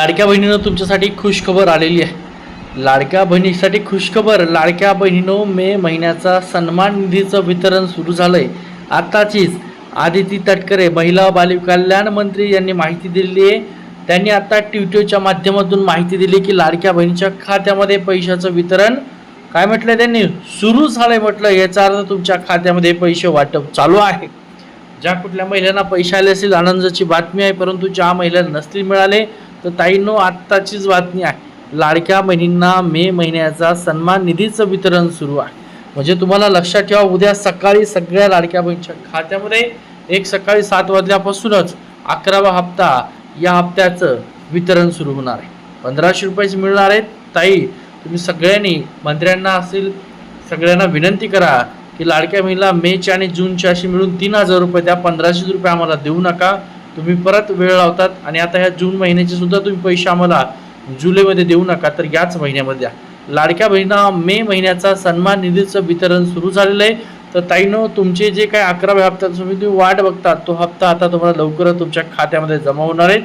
लाडक्या बहिणीनं तुमच्यासाठी खुशखबर आलेली आहे. लाडक्या बहिणीसाठी खुशखबर लाडक्या बहिणीनो मे महिन्याचा सन्मान निधीचं वितरण सुरू झालं आहे आत्ताचीच आदिती तटकरे महिला बालकल्याण मंत्री यांनी माहिती दिलेली आहे. त्यांनी आत्ता ट्विटरच्या माध्यमातून माहिती दिली की लाडक्या बहिणीच्या खात्यामध्ये पैशाचं वितरण काय म्हटलं त्यांनी? सुरू झालंय म्हटलं. याचा अर्थ तुमच्या खात्यामध्ये पैसे वाटप चालू आहे. ज्या कुठल्या महिलांना पैसे आले असतील आनंदाची बातमी आहे परंतु ज्या महिलांना नसतील मिळाले तर ताईंनो आत्ताचीच बातमी आहे. लाडक्या बहिणींना मे महिन्याचा सन्मान निधीचं वितरण सुरू आहे. म्हणजे तुम्हाला लक्षात ठेवा उद्या सकाळी सगळ्या लाडक्या बहिणीच्या खात्यामध्ये एक सकाळी सात वाजल्यापासूनच अकरावा हप्ता या हप्त्याचं वितरण सुरू होणार आहे. पंधराशे रुपयाचे मिळणार आहेत. ताई तुम्ही सगळ्यांनी मंत्र्यांना असेल सगळ्यांना विनंती करा की लाडक्या महिला मेच्या आणि जूनच्या अशी मिळून तीन हजार रुपये द्या. पंधराशे रुपये आम्हाला देऊ नका. तुम्ही परत वेळ लावतात आणि आता ह्या जून महिन्याचे सुद्धा तुम्ही पैसे आम्हाला जुलैमध्ये देऊ नका तर याच महिन्यामध्ये द्या. लाडक्या बहिणा मे महिन्याचा सन्मान निधीचं वितरण सुरू झालेलं आहे. तर ताईनो तुमचे जे काय अकराव्या हप्त्यात तुम्ही तुम्ही वाट बघतात तो हप्ता आता तुम्हाला लवकरच तुमच्या खात्यामध्ये जमा होणार आहे.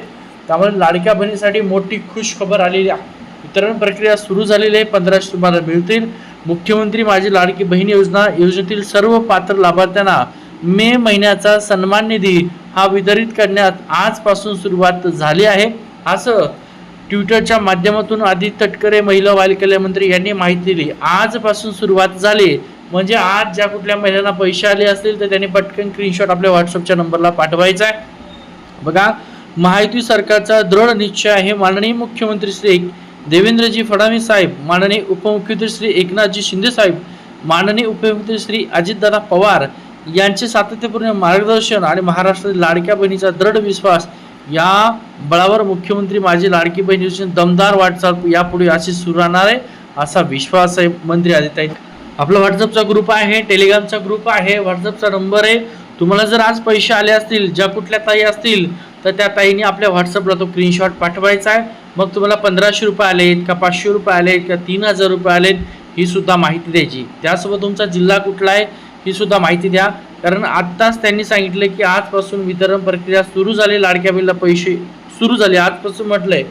त्यामुळे लाडक्या बहिणीसाठी मोठी खुश खबर आलेली आहे. वितरण प्रक्रिया सुरू झालेली आहे पंधराशे तुम्हाला मिळतील. मुख्यमंत्री माझी लाडकी बहीण योजना योजनेतील सर्व पात्र लाभार्थ्यांना मे महिन्याचा सन्मान निधी हा वितरित करण्यात आजपासून सुरुवात झाली आहे. असं ट्विटरच्या माध्यमातून आदित्य तटकरे महिला बालकल्याण मंत्री यांनी माहिती दिली. आजपासून सुरुवात झाली. म्हणजे आज ज्या कुठल्या महिलांना पैसे आले असतील तर त्यांनी पटकन स्क्रीनशॉट आपल्या व्हॉट्सअपच्या नंबरला पाठवायचा आहे. बघा महायुती सरकारचा दृढ निश्चय आहे. माननीय मुख्यमंत्री श्री देवेंद्रजी फडणवीस साहेब माननीय उपमुख्यमंत्री श्री एकनाथजी शिंदे साहेब माननीय उपमुख्यमंत्री श्री अजितदादा पवार यांचे सातत्यपूर्ण मार्गदर्शन आणि महाराष्ट्रातील लाडक्या बहिणीचा दृढ विश्वास या बळावर मुख्यमंत्री माझी लाडकी बहीण दमदार वाटचाल यापुढे अशी सुरू राहणार आहे असा विश्वास आहे मंत्री आदित्य आपला व्हॉट्सअपचा ग्रुप आहे टेलिग्रामचा ग्रुप आहे व्हॉट्सअपचा नंबर आहे. तुम्हाला जर आज पैसे आले असतील ज्या कुठल्या ताई असतील तर त्या ताईने आपल्या व्हॉट्सअपला तो स्क्रीनशॉट पाठवायचा आहे. मग तुम्हाला पंधराशे रुपये आलेत का पाचशे रुपये आलेत का तीन हजार रुपये आलेत ही सुद्धा माहिती द्यायची. त्यासोबत तुमचा जिल्हा कुठला आहे ही सुद्धा माहिती द्या. कारण आत्ताच त्यांनी सांगितलं की आजपासून वितरण प्रक्रिया सुरू झाली लाडक्या बिलला पैसे सुरू झाले. आजपासून म्हटलंय.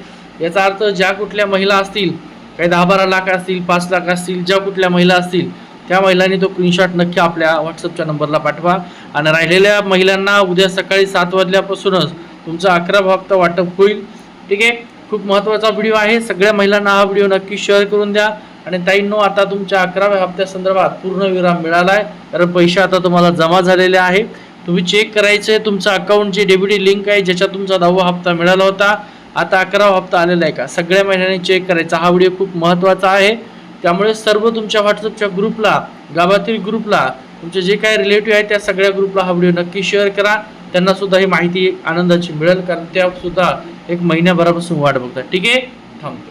याचा अर्थ ज्या कुठल्या महिला असतील काही दहा बारा लाख असतील पाच लाख असतील ज्या कुठल्या महिला असतील त्या महिलांनी तो स्क्रीनशॉट नक्की आपल्या व्हॉट्सअपच्या नंबरला पाठवा. आणि राहिलेल्या महिलांना उद्या सकाळी सात वाजल्यापासूनच तुमचा अकरा हप्ता वाटप होईल. ठीक आहे? खूप महत्त्वाचा व्हिडिओ आहे. सगळ्या महिलांना हा व्हिडिओ नक्की शेअर करून द्या. आणि ताईंनो आता तुमच्या अकराव्या हप्त्यासंदर्भात पूर्ण विराम मिळाला आहे कारण पैसे आता तुम्हाला जमा झालेले आहे. तुम्ही चेक करायचं आहे तुमचं अकाउंट जे डेबिटी लिंक आहे ज्याच्यात तुमचा दहावा हप्ता मिळाला होता. आता अकरावा हप्ता आलेला आहे का? सगळ्या महिन्याने चेक करायचा. हा व्हिडिओ खूप महत्त्वाचा आहे. त्यामुळे सर्व तुमच्या व्हॉट्सअपच्या ग्रुपला गावातील ग्रुपला तुमचे जे काही रिलेटिव्ह आहेत त्या सगळ्या ग्रुपला हा व्हिडिओ नक्की शेअर करा. त्यांना सुद्धा ही माहिती आनंदाची मिळेल कारण त्या सुद्धा एक महिन्याभरापासून वाट बघतात. ठीक आहे? थांबतो.